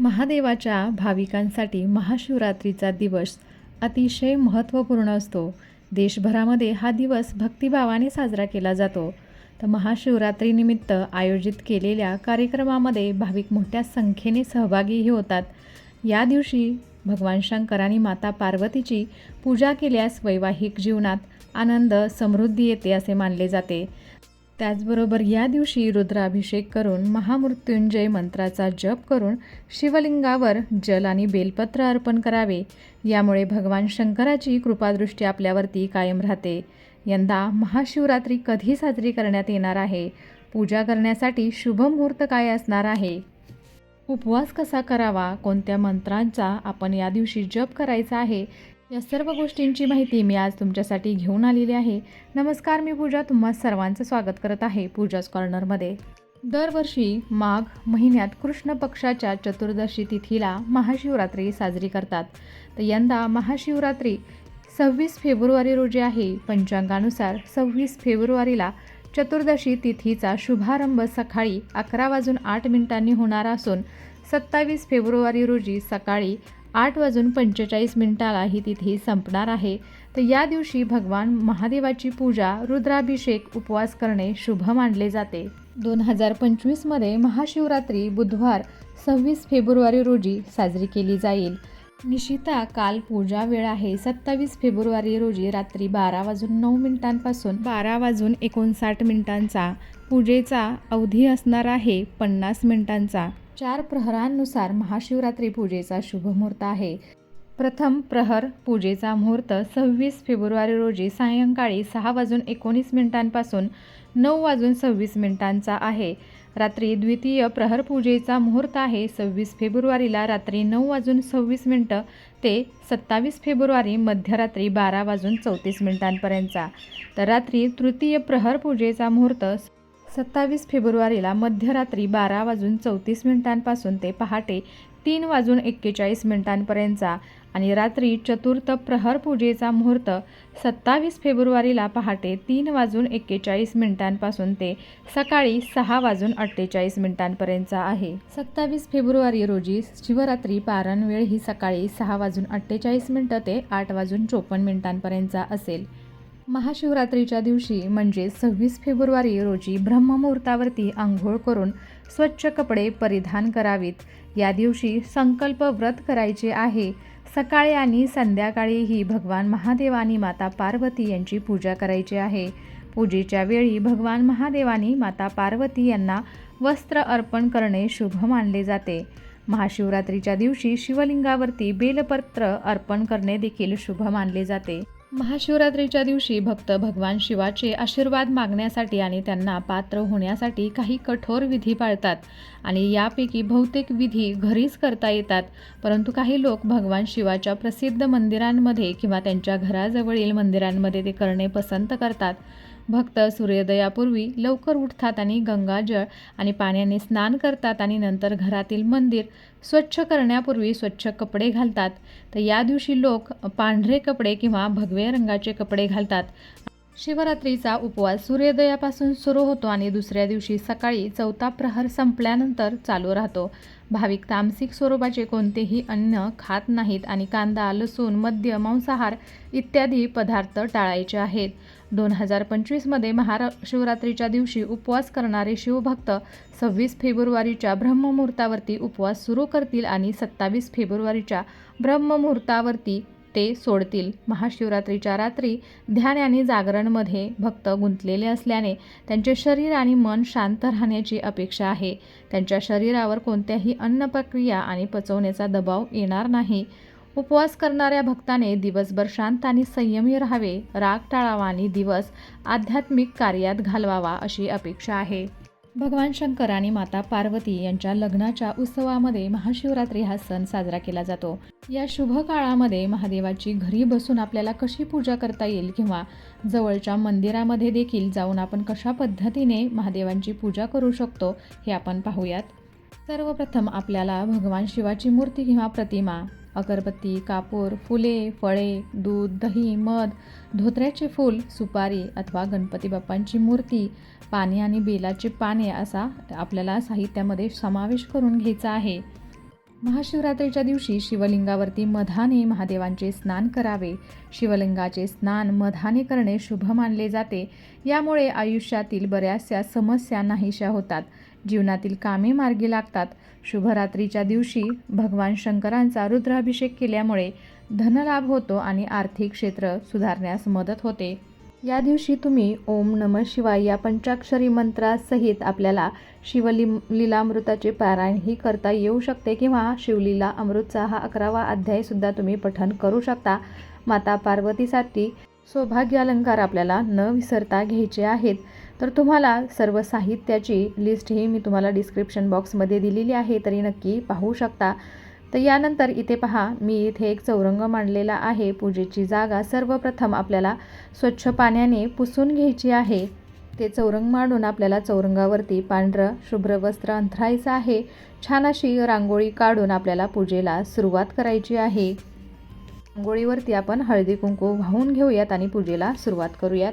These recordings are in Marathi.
महादेवाच्या भाविकांसाठी महाशिवरात्रीचा दिवस अतिशय महत्त्वपूर्ण असतो. देशभरामध्ये हा दिवस भक्तिभावाने साजरा केला जातो. तर महाशिवरात्रीनिमित्त आयोजित केलेल्या कार्यक्रमामध्ये भाविक मोठ्या संख्येने सहभागीही होतात. या दिवशी भगवान शंकर आणि माता पार्वतीची पूजा केल्यास वैवाहिक जीवनात आनंद समृद्धी येते असे मानले जाते. त्याचबरोबर या दिवशी रुद्राभिषेक करून महामृत्युंजय मंत्राचा जप करून शिवलिंगावर जल आणि बेलपत्र अर्पण करावे. यामुळे भगवान शंकराची कृपादृष्टी आपल्यावरती कायम राहते. यंदा महाशिवरात्री कधी साजरी करण्यात येणार आहे? पूजा करण्यासाठी शुभ मुहूर्त काय असणार आहे? उपवास कसा करावा? कोणत्या मंत्रांचा आपण या दिवशी जप करायचा आहे? या सर्व गोष्टींची माहिती मी आज तुमच्यासाठी घेऊन आलेली आहे. नमस्कार मी पूजा. तुम्हा सर्वांचं स्वागत करत आहे पूजाच कॉर्नरमध्ये. दरवर्षी माघ महिन्यात कृष्ण पक्षाच्या चतुर्दशी तिथीला महाशिवरात्री साजरी करतात. तर यंदा महाशिवरात्री सव्वीस फेब्रुवारी रोजी आहे. पंचांगानुसार सव्वीस फेब्रुवारीला चतुर्दशी तिथीचा शुभारंभ सकाळी अकरा वाजून आठ मिनिटांनी होणार असून सत्तावीस फेब्रुवारी रोजी सकाळी आठ वाजून पंचेचाळीस मिनिटाला ही तिथी संपणार आहे. तर या दिवशी भगवान महादेवाची पूजा रुद्राभिषेक उपवास करणे शुभ मानले जाते. दोन हजार पंचवीसमध्ये महाशिवरात्री बुधवार सव्वीस फेब्रुवारी रोजी साजरी केली जाईल. निशिता काल पूजा वेळ आहे. सत्तावीस फेब्रुवारी रोजी रात्री बारा वाजून नऊ मिनिटांपासून बारा वाजून एकोणसाठ मिनिटांचा पूजेचा अवधी असणार आहे. पन्नास मिनिटांचा चार प्रहरांनुसार महाशिवरात्री पूजेचा शुभमुहूर्त आहे. प्रथम प्रहर पूजेचा मुहूर्त सव्वीस फेब्रुवारी रोजी सायंकाळी सहा वाजून एकोणीस मिनिटांपासून नऊ वाजून सव्वीस मिनिटांचा आहे. रात्री द्वितीय प्रहर पूजेचा मुहूर्त आहे सव्वीस फेब्रुवारीला रात्री नऊ वाजून सव्वीस मिनटं ते सत्तावीस फेब्रुवारी मध्यरात्री बारा वाजून चौतीस मिनिटांपर्यंतचा. तर रात्री तृतीय प्रहर पूजेचा मुहूर्त सत्तावीस फेब्रुवारीला मध्यरात्री बारा वाजून चौतीस मिनिटांपासून ते पहाटे तीन वाजून एक्केचाळीस मिनिटांपर्यंतचा आणि रात्री चतुर्थ प्रहर पूजेचा मुहूर्त सत्तावीस फेब्रुवारीला पहाटे तीन वाजून एक्केचाळीस मिनिटांपासून ते सकाळी सहा वाजून अठ्ठेचाळीस मिनिटांपर्यंतचा आहे. सत्तावीस फेब्रुवारी रोजी शिवरात्री पारण वेळ ही सकाळी सहा वाजून अठ्ठेचाळीस मिनटं ते आठ वाजून चोपन्न मिनिटांपर्यंतचा असेल. महाशिवरात्रीच्या दिवशी म्हणजे सव्वीस फेब्रुवारी रोजी ब्रह्ममुहूर्तावरती आंघोळ करून स्वच्छ कपडे परिधान करावीत. या दिवशी संकल्प व्रत करायचे आहे. सकाळी आणि संध्याकाळीही भगवान महादेव आणि माता पार्वती यांची पूजा करायची आहे. पूजेच्या वेळी भगवान महादेवानी माता पार्वती यांना वस्त्र अर्पण करणे शुभ मानले जाते. महाशिवरात्रीच्या दिवशी शिवलिंगावरती बेलपत्र अर्पण करणे देखील शुभ मानले जाते. महाशिवरात्रीच्या दिवशी भक्त भगवान शिवाचे आशीर्वाद मागण्यासाठी आणि त्यांना पात्र होण्यासाठी काही कठोर विधी पाळतात. आणि यापैकी बहुतेक विधी घरीच करता येतात. परंतु काही लोक भगवान शिवाच्या प्रसिद्ध मंदिरांमध्ये किंवा त्यांच्या घराजवळील मंदिरांमध्ये ते करणे पसंत करतात. भक्त सूर्योदयापूर्वी लवकर उठतात आणि गंगाजळ आणि पाण्याने स्नान करतात आणि नंतर घरातील मंदिर स्वच्छ करण्यापूर्वी स्वच्छ कपडे घालतात. तर या दिवशी लोक पांढरे कपडे किंवा भगवे रंगाचे कपडे घालतात. शिवरात्रीचा उपवास सूर्योदयापासून सुरू होतो आणि दुसऱ्या दिवशी सकाळी चौथा प्रहर संपल्यानंतर चालू राहतो. भाविक तामसिक स्वरूपाचे कोणतेही अन्न खात नाहीत आणि कांदा लसूण मद्य मांसाहार इत्यादी पदार्थ टाळायचे आहेत. दोन हजार पंचवीसमध्ये महाशिवरात्रीच्या दिवशी उपवास करणारे शिवभक्त सव्वीस फेब्रुवारीच्या ब्रह्ममुहूर्तावरती उपवास सुरू करतील आणि सत्तावीस फेब्रुवारीच्या ब्रह्ममुहूर्तावरती ते सोडतील. महाशिवरात्रीच्या रात्री ध्यान आणि जागरणमध्ये भक्त गुंतलेले असल्याने त्यांचे शरीर आणि मन शांत राहण्याची अपेक्षा आहे. त्यांच्या शरीरावर कोणत्याही अन्न प्रक्रिया आणि पचवण्याचा दबाव येणार नाही. उपवास करणाऱ्या भक्ताने दिवसभर शांत आणि संयमी राहावे राग टाळावा आणि दिवस आध्यात्मिक कार्यात घालवावा अशी अपेक्षा आहे. भगवान शंकर आणि माता पार्वती यांच्या लग्नाच्या उत्सवामध्ये महाशिवरात्री हा सण साजरा केला जातो. या शुभ काळामध्ये महादेवाची घरी बसून आपल्याला कशी पूजा करता येईल किंवा जवळच्या मंदिरामध्ये देखील जाऊन आपण कशा पद्धतीने महादेवांची पूजा करू शकतो हे आपण पाहूयात. सर्वप्रथम आपल्याला भगवान शिवाची मूर्ती किंवा प्रतिमा अगरबत्ती कापूर फुले फळे दूध दही मध धोत्र्याचे फूल सुपारी अथवा गणपती बाप्पांची मूर्ती पाणी आणि बेलाचे पाने असा आपल्याला साहित्यामध्ये समावेश करून घ्यायचा आहे. महाशिवरात्रीच्या दिवशी शिवलिंगावरती मधाने महादेवांचे स्नान करावे. शिवलिंगाचे स्नान मधाने करणे शुभ मानले जाते. यामुळे आयुष्यातील बऱ्याचशा समस्या नाहीशा होतात. जीवनातील कामे मार्गी लागतात. शुभरात्रीच्या दिवशी भगवान शंकरांचा रुद्राभिषेक केल्यामुळे धनलाभ होतो आणि आर्थिक क्षेत्र सुधारण्यास मदत होते. या दिवशी तुम्ही ओम नम शिवाय या पंचाक्षरी मंत्रासहित आपल्याला शिवलिम लीलामृताचे पारायणही करता येऊ शकते किंवा शिवलीला अमृतचा हा अकरावा अध्यायसुद्धा तुम्ही पठन करू शकता. माता पार्वतीसाठी सौभाग्य अलंकार आपल्याला न विसरता घ्यायचे आहेत. तर तुम्हाला सर्व साहित्याची लिस्ट ही मी तुम्हाला डिस्क्रिप्शन बॉक्समध्ये दिलेली आहे तरी नक्की पाहू शकता. तर यानंतर इथे पहा मी इथे एक चौरंग मांडलेला आहे. पूजेची जागा सर्वप्रथम आपल्याला स्वच्छ पाण्याने पुसून घ्यायची आहे. ते चौरंग मांडून आपल्याला चौरंगावरती पांढरं शुभ्र वस्त्र अंथरायचं आहे. छान अशी रांगोळी काढून आपल्याला पूजेला सुरुवात करायची आहे. रांगोळीवरती आपण हळदी कुंकू वाहून घेऊयात आणि पूजेला सुरुवात करूयात.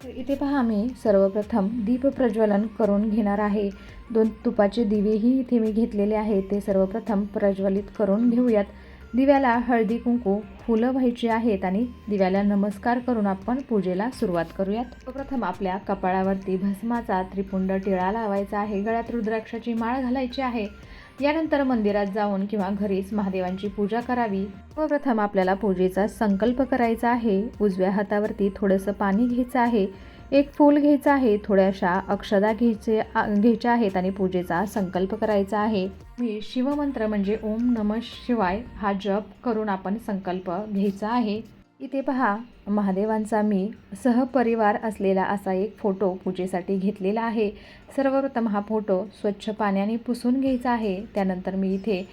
तर इथे पहा मी सर्वप्रथम दीप प्रज्वलन करून घेणार आहे. दोन तुपाचे दिवेही इथे मी घेतलेले आहे ते सर्वप्रथम प्रज्वलित करून घेऊयात. दिव्याला हळदी कुंकू फुलं व्हायची आहेत आणि दिव्याला नमस्कार करून आपण पूजेला सुरुवात करूयात. सर्वप्रथम आपल्या कपाळावरती भस्माचा त्रिपुंड टिळा लावायचा आहे. गळ्यात रुद्राक्षाची माळ घालायची आहे. यानंतर मंदिरात जाऊन किंवा घरीच महादेवांची पूजा करावी. सर्वप्रथम आपल्याला पूजेचा संकल्प करायचा आहे. उजव्या हातावरती थोडंसं पाणी घ्यायचं आहे. एक फूल घ्यायचं आहे. थोड्याशा अक्षदा घ्यायचे घ्यायच्या आहेत आणि पूजेचा संकल्प करायचा आहे. मी शिवमंत्र म्हणजे ओम नम शिवाय हा जप करून आपण संकल्प घ्यायचा आहे. इथे पहा महादेवांचा मी सहपरिवार असलेला असा एक फोटो पूजेसाठी घेतलेला आहे. सर्वप्रथम हा फोटो स्वच्छ पाण्याने पुसून घ्यायचा आहे. त्यानंतर मी इथे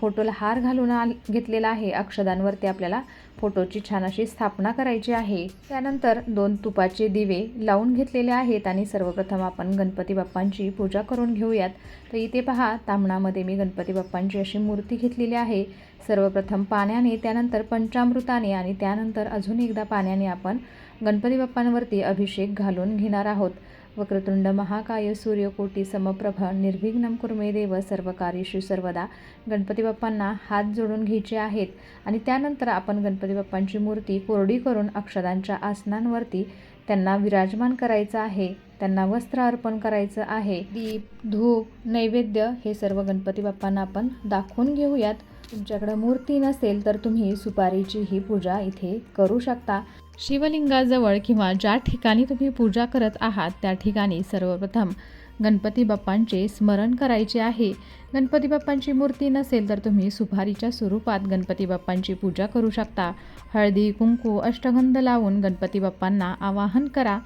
फोटोला हार घालून आल घेतलेला आहे. अक्षदांवरती आपल्याला फोटोची छान अशी स्थापना करायची आहे. त्यानंतर दोन तुपाचे दिवे लावून घेतलेले आहेत आणि सर्वप्रथम आपण गणपती बाप्पांची पूजा करून घेऊयात. तर इथे पहा तांबणामध्ये मी गणपती बाप्पांची अशी मूर्ती घेतलेली आहे. सर्वप्रथम पाण्याने त्यानंतर पंचामृताने आणि त्यानंतर अजून एकदा पाण्याने आपण गणपती बाप्पांवरती अभिषेक घालून घेणार आहोत. वक्रतुंड महाकाय सूर्यकोटी समप्रभ निर्विघ्नम कुर्मे देव सर्वकार्येषु सर्वदा. गणपती बाप्पांना हात जोडून घ्यायचे आहेत आणि त्यानंतर आपण गणपती बाप्पांची मूर्ती कोरडी करून अक्षदांच्या आसनांवरती त्यांना विराजमान करायचं आहे. त्यांना वस्त्र अर्पण करायचं आहे. दीप धूप नैवेद्य हे सर्व गणपती बाप्पांना आपण दाखवून घेऊयात. तुमच्याकडं मूर्ती नसेल तर तुम्ही सुपारीची ही पूजा इथे करू शकता. शिवलिंगाजवळ किंवा ज्या ठिकाणी तुम्ही पूजा करत आहात त्या ठिकाणी सर्वप्रथम गणपती बाप्पांचे स्मरण करायचे आहे. गणपती बाप्पांची मूर्ती नसेल तर तुम्ही सुपारीच्या स्वरूपात गणपती बाप्पांची पूजा करू शकता. हळदी कुंकू अष्टगंध लावून गणपती बाप्पांना आवाहन करा.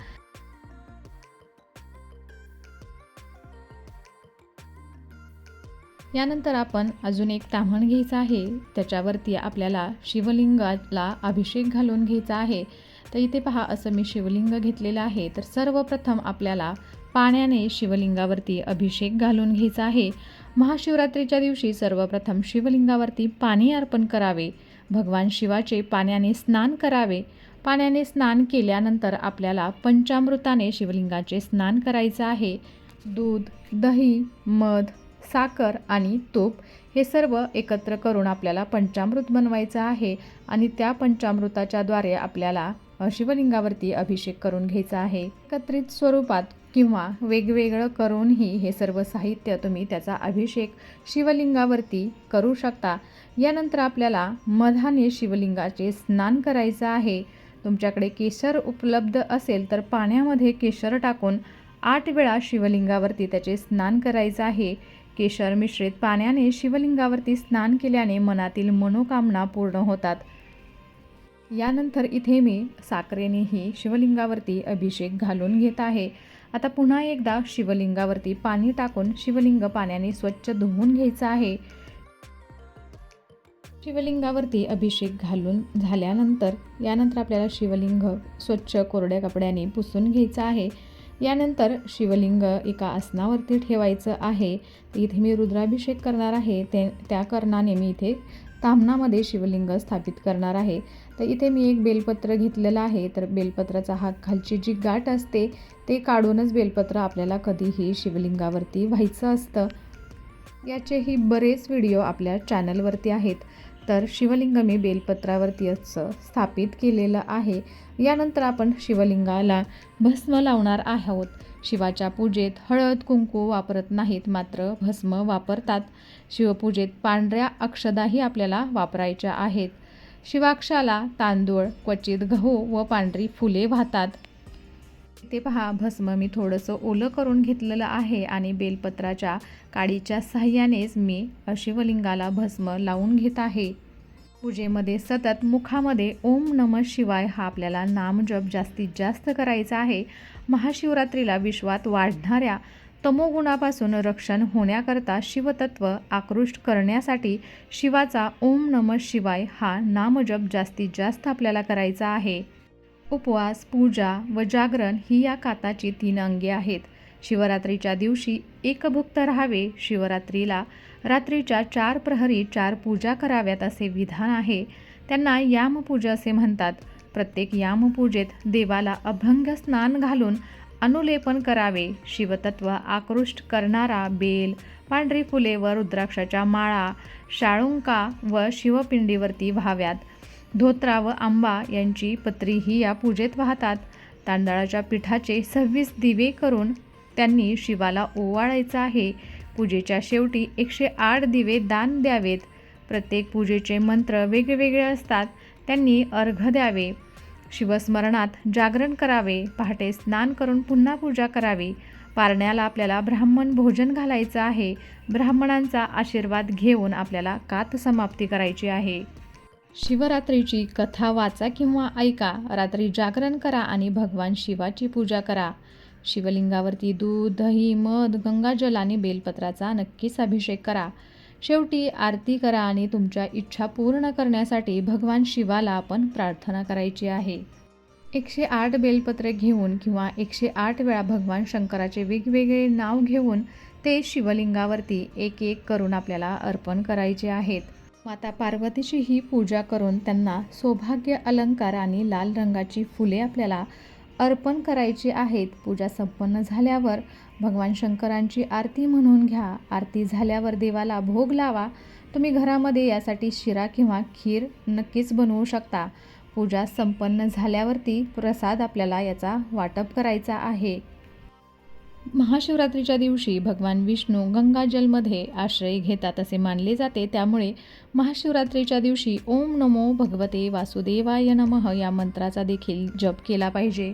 यानंतर आपण अजून एक ताम्हण घ्यायचं आहे. त्याच्यावरती आपल्याला शिवलिंगाला अभिषेक घालून घ्यायचा आहे. तर इथे पहा असं मी शिवलिंग घेतलेलं आहे. तर सर्वप्रथम आपल्याला पाण्याने शिवलिंगावरती अभिषेक घालून घ्यायचा आहे. महाशिवरात्रीच्या दिवशी सर्वप्रथम शिवलिंगावरती पाणी अर्पण करावे. भगवान शिवाचे पाण्याने स्नान करावे. पाण्याने स्नान केल्यानंतर आपल्याला पंचामृताने शिवलिंगाचे स्नान करायचं आहे. दूध दही मध साखर आणि तूप हे सर्व एकत्र करून आपल्याला पंचामृत बनवायचं आहे आणि त्या पंचामृताच्या द्वारे आपल्याला शिवलिंगावरती अभिषेक करून घ्यायचा आहे. एकत्रित स्वरूपात किंवा वेगवेगळं करूनही हे सर्व साहित्य तुम्ही त्याचा अभिषेक शिवलिंगावरती करू शकता. यानंतर आपल्याला मधाने शिवलिंगाचे स्नान करायचं आहे. तुमच्याकडे केशर उपलब्ध असेल तर पाण्यामध्ये केशर टाकून आठ वेळा शिवलिंगावरती त्याचे स्नान करायचं आहे. केशर मिश्रित पाण्याने शिवलिंगावरती स्नान केल्याने मनातील मनोकामना पूर्ण होतात. यानंतर इथे मी साखरेनेही शिवलिंगावरती अभिषेक घालून घेत आहे. आता पुन्हा एकदा शिवलिंगावरती पाणी टाकून शिवलिंग पाण्याने स्वच्छ धुवून घ्यायचं आहे. शिवलिंगावरती अभिषेक घालून झाल्यानंतर यानंतर आपल्याला शिवलिंग स्वच्छ कोरड्या कपड्याने पुसून घ्यायचं आहे. यानंतर शिवलिंग एका आसनावरती ठेवायचं आहे. इथे मी रुद्राभिषेक करणार आहे. ते त्या कारणाने मी इथे तामणामध्ये शिवलिंग स्थापित करणार आहे. तर इथे मी एक बेलपत्र घेतलेलं आहे. तर बेलपत्राचा हा खालची जी गाठ असते ते काढूनच बेलपत्र आपल्याला कधीही शिवलिंगावरती व्हायचं असतं. याचेही बरेच व्हिडिओ आपल्या चॅनलवरती आहेत. तर शिवलिंग मी बेलपत्रावरती असं स्थापित केलेलं आहे. यानंतर आपण शिवलिंगाला भस्म लावणार आहोत. शिवाच्या पूजेत हळद कुंकू वापरत नाहीत मात्र भस्म वापरतात. शिवपूजेत पांढऱ्या अक्षदाही आपल्याला वापरायच्या आहेत. शिवाक्षाला तांदूळ क्वचित गहू व पांढरी फुले वाहतात. इथे पहा भस्म. मी थोडंसं ओलं करून घेतलेलं आहे आणि बेलपत्राच्या काडीच्या साह्यानेच मी शिवलिंगाला भस्म लावून घेत आहे. पूजेमध्ये सतत मुखामध्ये ओम नम शिवाय हा आपल्याला नामजप जास्तीत जास्त करायचा आहे. महाशिवरात्रीला विश्वात वाढणाऱ्या तमोगुणापासून रक्षण होण्याकरता शिवतत्व आकृष्ट करण्यासाठी शिवाचा ओम नम शिवाय हा नामजप जास्तीत जास्त आपल्याला करायचा आहे. उपवास पूजा व जागरण ही या काताची तीन अंगे आहेत. शिवरात्रीच्या दिवशी एकभुक्त राहावे शिवरात्रीला. रात्रीच्या चार प्रहरी चार पूजा कराव्यात असे विधान आहे. त्यांना यामपूजा असे म्हणतात. प्रत्येक यामपूजेत देवाला अभंग स्नान घालून अनुलेपन करावे. शिवतत्व आकृष्ट करणारा बेल पांढरी फुले व रुद्राक्षाच्या माळा शाळुंका व शिवपिंडीवरती व्हाव्यात. धोत्रा व आंबा यांची पत्रीही या पूजेत वाहतात. तांदळाच्या पिठाचे सव्वीस दिवे करून त्यांनी शिवाला ओवाळायचं आहे. पूजेच्या शेवटी एकशे आठ दिवे दान द्यावेत. प्रत्येक पूजेचे मंत्र वेगवेगळे असतात. त्यांनी अर्घ द्यावे. शिवस्मरणात जागरण करावे. पहाटे स्नान करून पुन्हा पूजा करावी. पारण्याला आपल्याला ब्राह्मण भोजन घालायचं आहे. ब्राह्मणांचा आशीर्वाद घेऊन आपल्याला कात समाप्ती करायची आहे. शिवरात्रीची कथा वाचा किंवा ऐका. रात्री जागरण करा आणि भगवान शिवाची पूजा करा. शिवलिंगावरती दूध दही मध गंगाजल आणि बेलपत्राचा नक्कीच अभिषेक करा. शेवटी आरती करा आणि तुमच्या इच्छा पूर्ण करण्यासाठी भगवान शिवाला आपण प्रार्थना करायची आहे. एकशे आठ बेलपत्रे घेऊन किंवा एकशे आठ वेळा भगवान शंकराचे वेगवेगळे नाव घेऊन ते शिवलिंगावरती एक एक करून आपल्याला अर्पण करायचे आहेत. माता पार्वतीची ही पूजा करून त्यांना सौभाग्य अलंकार आणि लाल रंगाची फुले आपल्याला अर्पण करायची आहेत. पूजा संपन्न झाल्यावर भगवान शंकरांची आरती म्हणून घ्या. आरती झाल्यावर देवाला भोग लावा. तुम्ही घरामध्ये यासाठी शिरा किंवा खीर नक्कीच बनवू शकता. पूजा संपन्न झाल्यावरती प्रसाद आपल्याला याचा वाटप करायचा आहे. महाशिवरात्रीच्या दिवशी भगवान विष्णू गंगाजलमध्ये आश्रय घेतात असे मानले जाते. त्यामुळे महाशिवरात्रीच्या दिवशी ओम नमो भगवते वासुदेवाय नमः या मंत्राचा देखील जप केला पाहिजे.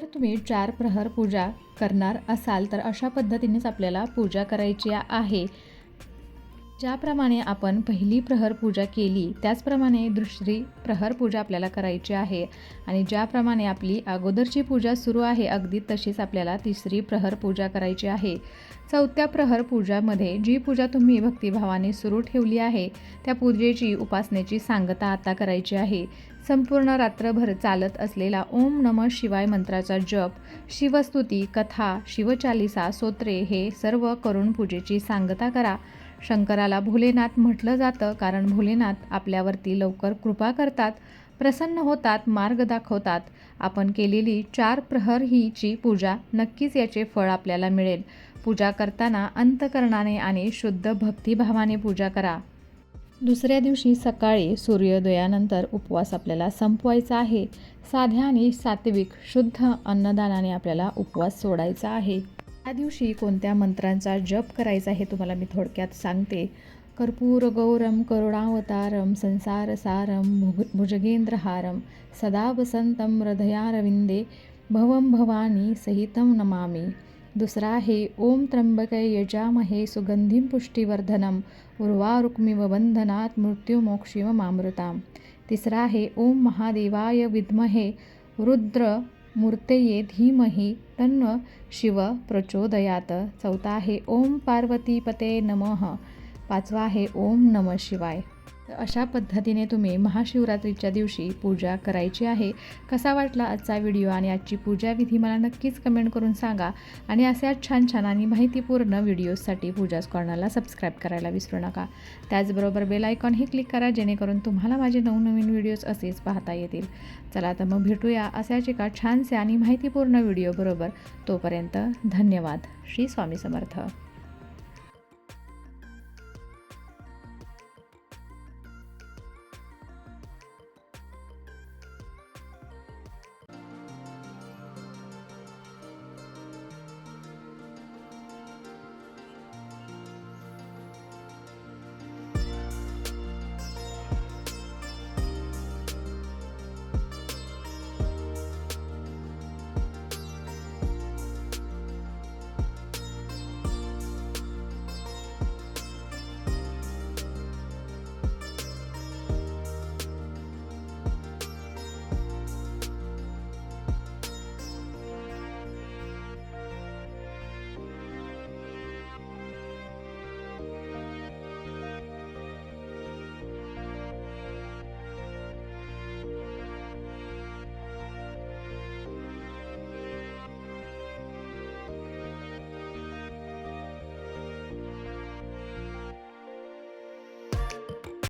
जर तुम्ही चार प्रहर पूजा करणार असाल तर अशा पद्धतीनेच आपल्याला पूजा करायची आहे. ज्याप्रमाणे आपण पहिली प्रहर पूजा केली त्याचप्रमाणे दुसरी प्रहर पूजा आपल्याला करायची आहे. आणि ज्याप्रमाणे आपली अगोदरची पूजा सुरू आहे अगदी तशीच आपल्याला तिसरी प्रहर पूजा करायची आहे. चौथ्या प्रहर पूजामध्ये जी पूजा तुम्ही भक्तिभावाने सुरू ठेवली आहे त्या पूजेची उपासनेची सांगता आता करायची आहे. संपूर्ण रात्रभर चालत असलेला ओम नम शिवाय मंत्राचा जप शिवस्तुती कथा शिवचालिसा सोत्रे हे सर्व करून पूजेची सांगता करा. शंकराला भोलेनाथ म्हटलं जातं कारण भोलेनाथ आपल्यावरती लवकर कृपा करतात प्रसन्न होतात मार्ग दाखवतात. आपण केलेली चार प्रहर हीची पूजा नक्कीच याचे फळ आपल्याला मिळेल. पूजा करताना अंतकरणाने आणि शुद्ध भक्तिभावाने पूजा करा. दुसऱ्या दिवशी सकाळी सूर्योदयानंतर उपवास आपल्याला संपवायचा आहे. साध्या आणि सात्विक शुद्ध अन्नदानाने आपल्याला उपवास सोडायचा आहे. त्या दिवशी कोणत्या मंत्रांचा जप करायचा हे तुम्हाला मी थोडक्यात सांगते. कर्पूर गौरम करुणावतारम संसारसारम भुग भुजगेंद्रहारम सदा वसंतम हृदयारविंदे भवम भवानी सहितं नमामि. दुसरा आहे ओम त्र्यंबके यजामहे सुगंधिं पुष्टिवर्धनम उर्वारुक्मिव बंधनात मृत्युमोक्षिवमामृताम तिसरा आहे ओम महादेवाय विद्महे रुद्र मूर्तये धीमही तन्व शिव प्रचोदयात. चौथा आहे ओम पार्वतीपते नमः. पाचवा आहे ओम नम शिवाय. तर अशा पद्धतीने तुम्ही महाशिवरात्रीच्या दिवशी पूजा करायची आहे. कसा वाटला आजचा व्हिडिओ आणि आजची पूजाविधी मला नक्कीच कमेंट करून सांगा. आणि अशाच छान छान आणि माहितीपूर्ण व्हिडिओजसाठी पूजा कॉर्नरला सबस्क्राईब करायला विसरू नका. त्याचबरोबर बेल आयकॉनही क्लिक करा जेणेकरून तुम्हाला माझे नवनवीन व्हिडिओज असेच पाहता येतील. चला तर मग भेटूया अशाच एका छानसे आणि माहितीपूर्ण व्हिडिओबरोबर तोपर्यंत धन्यवाद. श्री स्वामी समर्थ.